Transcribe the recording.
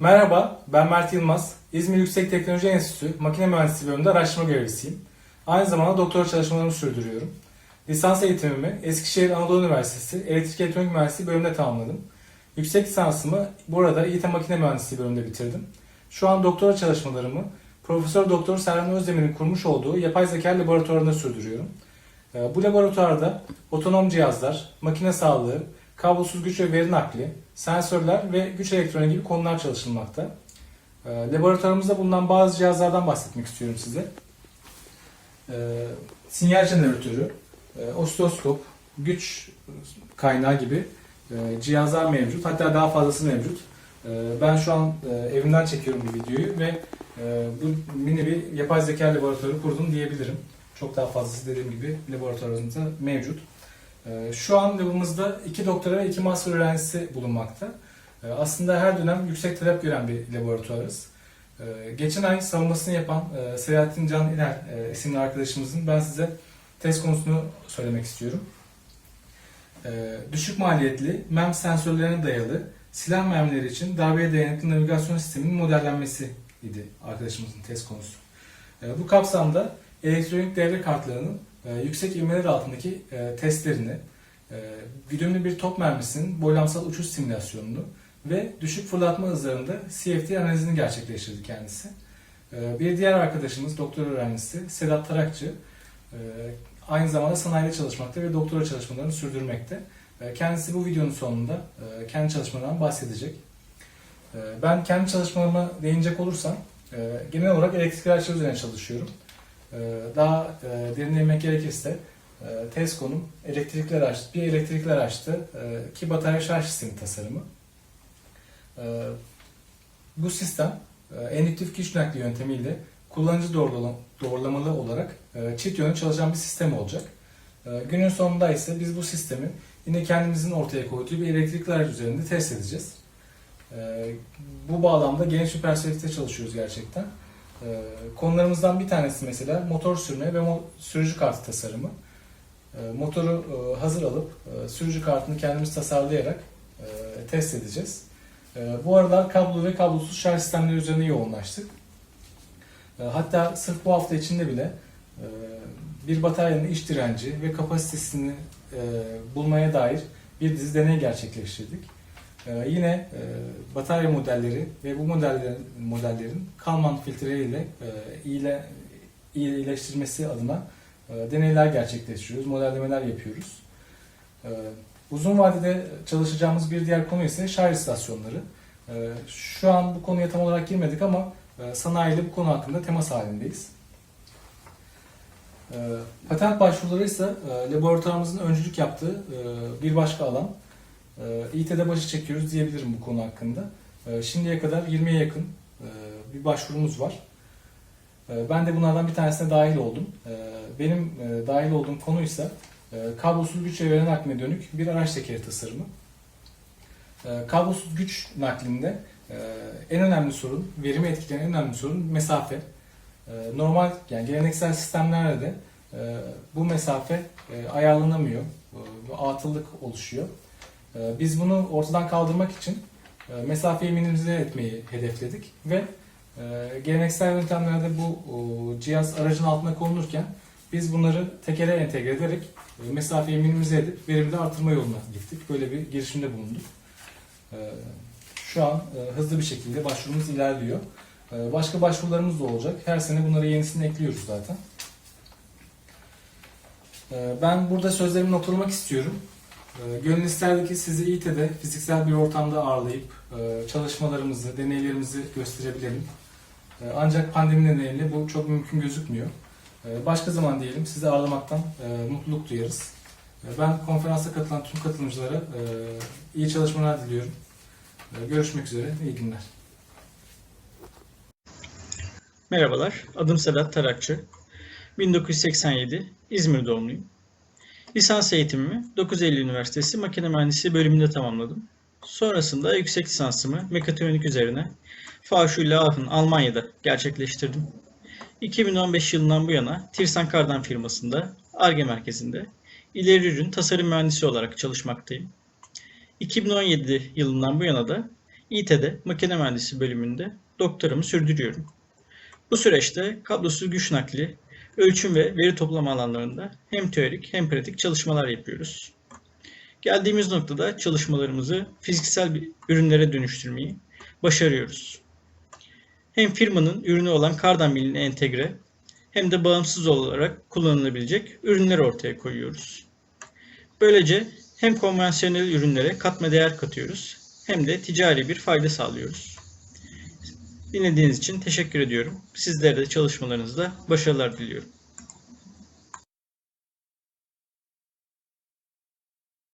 Merhaba, ben Mert Yılmaz. İzmir Yüksek Teknoloji Enstitüsü Makine Mühendisliği bölümünde araştırma görevlisiyim. Aynı zamanda doktora çalışmalarımı sürdürüyorum. Lisans eğitimimi Eskişehir Anadolu Üniversitesi Elektrik Elektronik Mühendisliği bölümünde tamamladım. Yüksek lisansımı burada İİT Makine Mühendisliği bölümünde bitirdim. Şu an doktora çalışmalarımı Profesör Doktor Serhan Özdemir'in kurmuş olduğu yapay zeka laboratuvarında sürdürüyorum. Ee, Bu laboratuvarda otonom cihazlar, makine sağlığı, kablosuz güç ve veri nakli, sensörler ve güç elektroniği gibi konular çalışılmakta. Ee, Laboratuvarımızda bulunan bazı cihazlardan bahsetmek istiyorum size. Ee, Sinyal jeneratörü, e, osiloskop, güç kaynağı gibi e, cihazlar mevcut. Hatta daha fazlası mevcut. Ee, Ben şu an e, evimden çekiyorum bu videoyu ve bu mini bir yapay zeka laboratuvarı kurdum diyebilirim. Çok daha fazlası dediğim gibi laboratuvarımızda mevcut. Ee, Şu an labımızda iki doktora ve iki master öğrencisi bulunmakta. Ee, Aslında her dönem yüksek talep gören bir laboratuvarız. Ee, Geçen ay savunmasını yapan e, Selahattin Can İner e, isimli arkadaşımızın ben size test konusunu söylemek istiyorum. Düşük maliyetli MEM sensörlerine dayalı silah mermileri için darbeye dayanıklı navigasyon sisteminin modellenmesi idi arkadaşımızın test konusu. Bu kapsamda elektronik devre kartlarının yüksek ivmeler altındaki e, testlerini, e, güdümlü bir top mermisinin boylamsal uçuş simülasyonunu ve düşük fırlatma hızlarında CFD analizini gerçekleştirdi kendisi. E, bir diğer arkadaşımız, doktor öğrencisi Sedat Tarakçı, e, aynı zamanda sanayide çalışmakta ve doktora çalışmalarını sürdürmekte. E, kendisi bu videonun sonunda e, kendi çalışmalarından bahsedecek. E, ben kendi çalışmalarıma değinecek olursam, e, genel olarak elektrikli araçlar üzerine çalışıyorum. Ee, Daha e, derine inmek gerekirse e, test konum elektrikli araç, bir elektrikli araçta e, ki batarya şarj sistemi tasarımı. Bu sistem endüktif güç nakli yöntemiyle kullanıcı doğrulama- doğrulamalı olarak çift yönlü çalışan bir sistem olacak. Günün sonunda ise biz bu sistemi yine kendimizin ortaya koyduğu bir elektrikli araç üzerinde test edeceğiz. Bu bağlamda geniş bir perspektifte çalışıyoruz gerçekten. Ee, konularımızdan bir tanesi mesela motor sürme ve mo- sürücü kartı tasarımı. Ee, motoru e, hazır alıp e, sürücü kartını kendimiz tasarlayarak e, test edeceğiz. E, bu aralar kablo ve kablosuz şarj sistemleri üzerine yoğunlaştık. E, hatta sırf bu hafta içinde bile e, bir bataryanın iç direnci ve kapasitesini e, bulmaya dair bir dizi deney gerçekleştirdik. Ee, yine e, batarya modelleri ve bu modellerin, modellerin Kalman filtreleriyle e, iyile, iyileştirmesi adına e, deneyler gerçekleştiriyoruz, modellemeler yapıyoruz. Uzun vadede çalışacağımız bir diğer konu ise şarj istasyonları. Şu an bu konuya tam olarak girmedik ama sanayiyle bu konu hakkında temas halindeyiz. Patent başvuruları ise laboratuvarımızın öncülük yaptığı bir başka alan. Ee, İİT'de başı çekiyoruz diyebilirim bu konu hakkında. Ee, Şimdiye kadar 20'ye yakın e, bir başvurumuz var. Ee, Ben de bunlardan bir tanesine dahil oldum. Benim e, dahil olduğum konu ise e, kablosuz güç ve veri nakline dönük bir araç tekeri tasarımı. Kablosuz güç naklinde en önemli sorun, verimi etkileyen en önemli sorun mesafe. Normal yani geleneksel sistemlerde de bu mesafe ayarlanamıyor. Atıllık oluşuyor. Ee, Biz bunu ortadan kaldırmak için e, mesafeyi minimize etmeyi hedefledik ve e, geleneksel yöntemlerde bu cihaz aracın altına konulurken biz bunları tekere entegre ederek e, mesafeyi minimize edip verimde artırma yoluna gittik. Böyle bir girişimde bulunduk. Şu an hızlı bir şekilde başvurumuz ilerliyor. Başka başvurularımız da olacak. Her sene bunlara yenisini ekliyoruz zaten. Ben burada sözlerimi noktalamak istiyorum. Ee, Gönül isterdi ki sizi İİT'de fiziksel bir ortamda ağırlayıp e, çalışmalarımızı, deneylerimizi gösterebilelim. E, Ancak pandemi nedeniyle bu çok mümkün gözükmüyor. E, Başka zaman diyelim sizi ağırlamaktan mutluluk duyarız. Ben konferansa katılan tüm katılımcılara iyi çalışmalar diliyorum. Görüşmek üzere, iyi günler. Merhabalar, adım Sedat Tarakçı. 1987 İzmir doğumluyum. Lisans eğitimimi 9 Eylül Üniversitesi Makine Mühendisliği bölümünde tamamladım. Sonrasında yüksek lisansımı mekatronik üzerine Fachschule Almanya'da gerçekleştirdim. 2015 yılından bu yana Tirsan Kardan firmasında ARGE merkezinde ileri ürün tasarım mühendisi olarak çalışmaktayım. 2017 yılından bu yana da İT'de makine mühendisi bölümünde doktoramı sürdürüyorum. Bu süreçte kablosuz güç nakli, ölçüm ve veri toplama alanlarında hem teorik hem pratik çalışmalar yapıyoruz. Geldiğimiz noktada çalışmalarımızı fiziksel bir ürünlere dönüştürmeyi başarıyoruz. Hem firmanın ürünü olan kardan miline entegre hem de bağımsız olarak kullanılabilecek ürünler ortaya koyuyoruz. Böylece hem konvansiyonel ürünlere katma değer katıyoruz hem de ticari bir fayda sağlıyoruz. Dinlediğiniz için teşekkür ediyorum. Sizlere de çalışmalarınızda başarılar diliyorum.